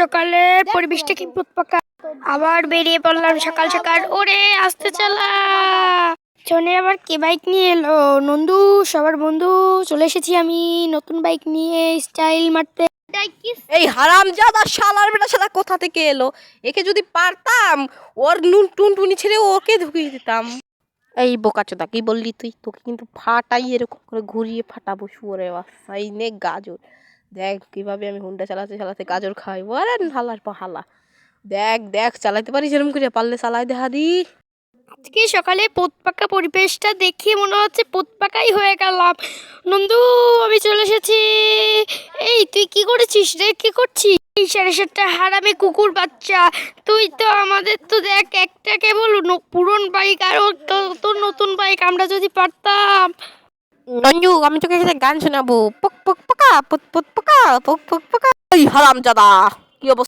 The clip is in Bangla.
সকালে পরিবেশটা কি পাকা আবার বেরিয়ে পড়লাম সকাল সকাল। ওরে আসতে চালা। চনে আবার কে বাইক নিয়ে এলো? নন্দু সবার বন্ধু চলে এসেছি আমি নতুন বাইক নিয়ে স্টাইল মারতে। এই হারাম জাদা শালার বেটা শালা কোথা থেকে এলো? একে যদি পারতাম ওর নুন টুনটুনি ছেড়ে ওকে ঢুকিয়ে দিতাম। এই বোকাচোদা কি বললি তুই? তোকে কিন্তু ফাটাই এরকম করে ঘুরিয়ে ফাটাবো শুয়োরে বাচ্চা। এই নে গাজর। দেখ কীভাবে আমি হুন্ডা চালাতে চালাতে গাজর খাই। আরে হালার পা হালা দেখ দেখ চালাতে পারিস এরকম করে পারলে চালাই দেখা দি। আজকে সকালে পোতপাকা পরিবেশটা দেখে মনে হচ্ছে পোতপাকাই হয়ে গেলাম। নন্দু আমি চলে এসেছি। এই তুই কি করেছিস রে? কি করছিস? এই সাড়ে সাতটা হারামে কুকুর বাচ্চা। তুই তো আমাদের তো দেখ একটা কেবল পুরন বাইক আর তো তোর নতুন বাইক আমরা যদি পারতাম। নঞ্জু আমি তোকে গান শোনাবো। পক পক পকা পক পক পকা পক পক পকা এই হারাম জাদা কি অবস্থা